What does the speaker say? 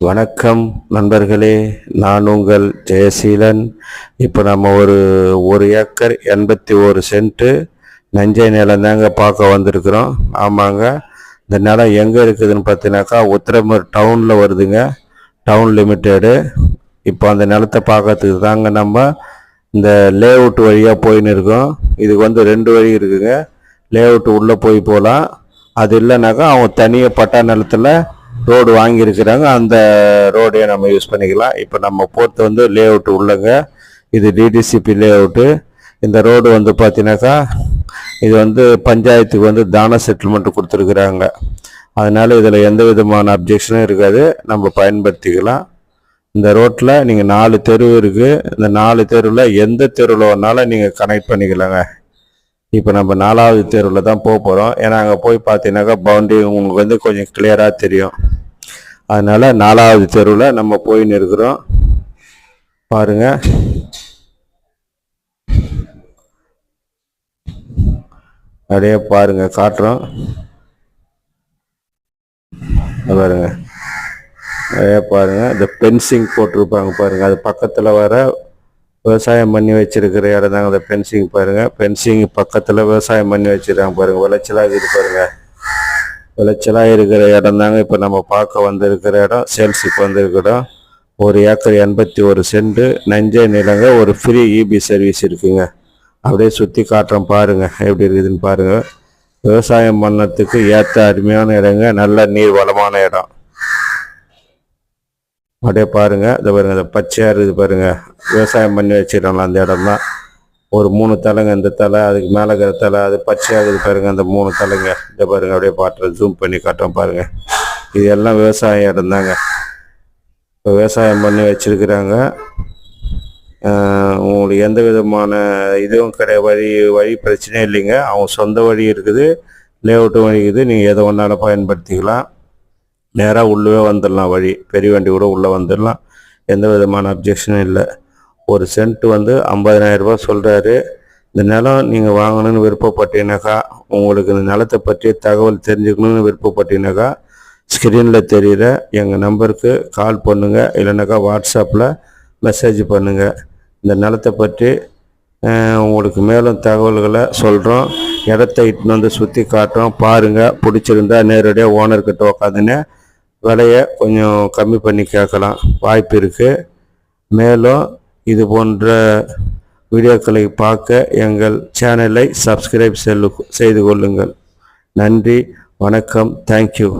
வணக்கம் நண்பர்களே நான் உங்கள் ஜெயசீலன். இப்போ நம்ம ஒரு ஒரு ஏக்கர் எண்பத்தி ஒரு சென்ட்டு நஞ்சை நிலம் தாங்க பார்க்க வந்திருக்கிறோம். ஆமாங்க இந்த நிலம் எங்கே இருக்குதுன்னு பார்த்தீங்கன்னாக்கா உத்திரமூர் டவுனில் வருதுங்க டவுன் லிமிட்டெடு. இப்போ அந்த நிலத்தை பார்க்கறதுக்கு தாங்க நம்ம இந்த லேஅவுட் வழியாக போயின்னு இருக்கோம். இதுக்கு வந்து ரெண்டு வழி இருக்குங்க. லேஅவுட் உள்ளே போய் போகலாம். அது இல்லைனாக்கா அவங்க தனியாக பட்டா நிலத்தில் ரோடு வாங்கியிருக்கிறாங்க. அந்த ரோடையே நம்ம யூஸ் பண்ணிக்கலாம். இப்போ நம்ம போகிறது வந்து லே அவுட் உள்ளங்க. இது டிடிசிபி லே அவுட்டு இந்த ரோடு வந்து பார்த்தீங்கன்னாக்கா இது வந்து பஞ்சாயத்துக்கு வந்து தான செட்டில்மெண்ட் கொடுத்துருக்குறாங்க. அதனால் இதில் எந்த விதமான அப்ஜெக்ஷனும் இருக்காது. நம்ம பயன்படுத்திக்கலாம். இந்த ரோட்டில் நீங்கள் நாலு தெரு இருக்குது இந்த நாலு தெருவில் எந்த தெருவில் வேணாலும் நீங்கள் கனெக்ட் பண்ணிக்கலாங்க. இப்போ நம்ம நாலாவது தெருவில் தான் போக போகிறோம். ஏன்னா அங்கே போய் பார்த்தீங்கன்னாக்கா பவுண்டரி உங்களுக்கு வந்து கொஞ்சம் கிளியராக தெரியும். அதனால் நாலாவது தெருவில் நம்ம போயின்னு இருக்கிறோம் பாருங்கள் அப்படியே பாருங்க காட்டுறோம். பாருங்க. அப்படியே பாருங்க. இந்த பென்சிங் போட்டிருப்பாங்க பாருங்க. அது பக்கத்தில் வர விவசாயம் பண்ணி வச்சிருக்கிற இடம் தாங்க அந்த பென்சிங் பாருங்க. பென்சிங் பக்கத்தில் விவசாயம் பண்ணி வச்சிருக்காங்க பாருங்க. விளைச்சலாக இருக்குது பாருங்கள் விளைச்சலாக இருக்கிற இடம் தாங்க. இப்போ நம்ம பார்க்க வந்திருக்கிற இடம் சேல்ஸுக்கு வந்திருக்கிறோம் ஒரு ஏக்கர் எண்பத்தி ஒரு சென்ட் நஞ்சை நிலங்க ஒரு ஃப்ரீ இபி சர்வீஸ் இருக்குங்க. அப்படியே சுற்றி காட்டுறோம் பாருங்கள் எப்படி இருக்குதுன்னு பாருங்கள் விவசாயம் பண்ணத்துக்கு ஏற்ற அருமையான இடங்க. நல்ல நீர் வளமான இடம். அப்படியே பாருங்கள் இதை பாருங்கள் இந்த பச்சையாக இருக்குது பாருங்கள் விவசாயம் பண்ணி வச்சிடலாம் அந்த இடம் தான் ஒரு மூணு தலைங்க இந்த தலை அதுக்கு மேலே இருக்கிற தலை அது பச்சையாக இருக்குது அந்த மூணு தலைங்க. இதை பாருங்க அப்படியே பாட்டுற ஜூம் பண்ணி காட்டுறோம் பாருங்கள் இது எல்லாம் விவசாயம் இருந்தாங்க இப்போ விவசாயம் பண்ணி வச்சிருக்கிறாங்க. உங்களுக்கு எந்த விதமான இதுவும் கிடையாது. வழி வழி பிரச்சனையும் இல்லைங்க. அவங்க சொந்த வழி இருக்குது லேஅவுட்டும் வழி இருக்குது. நீங்கள் எதை ஒன்றாலும் பயன்படுத்திக்கலாம். நேராக உள்ளவே வந்துடலாம் வழி பெரிய வண்டி கூட உள்ளே வந்துடலாம். எந்த விதமான அப்ஜெக்ஷனும் இல்லை. ஒரு சென்ட் வந்து 50000 ரூபாய் சொல்கிறாரு இந்த நிலம் நீங்கள் வாங்கணும்னு விருப்பப்பட்டீங்கன்னாக்கா உங்களுக்கு இந்த நிலத்தை பற்றி தகவல் தெரிஞ்சுக்கணும்னு விருப்பப்பட்டீங்கன்னாக்கா ஸ்க்ரீனில் தெரிகிற எங்கள் நம்பருக்கு கால் பண்ணுங்கள் இல்லைனாக்கா வாட்ஸ்அப்பில் மெசேஜ் பண்ணுங்கள் இந்த நிலத்தை பற்றி உங்களுக்கு மேலும் தகவல்களை சொல்கிறோம் இடத்த இட்டுன்னு வந்து சுற்றி காட்டுறோம். பாருங்கள் பிடிச்சிருந்தா நேரடியாக ஓனர்கிட்ட உக்காந்துன்னு விலையை கொஞ்சம் கம்மி பண்ணி கேட்கலாம். வாய்ப்பு இருக்குது மேலும் இது போன்ற வீடியோக்களை பார்க்க எங்கள் சேனலை சப்ஸ்கிரைப் செல்லு செய்து கொள்ளுங்கள். நன்றி வணக்கம் தேங்க்யூ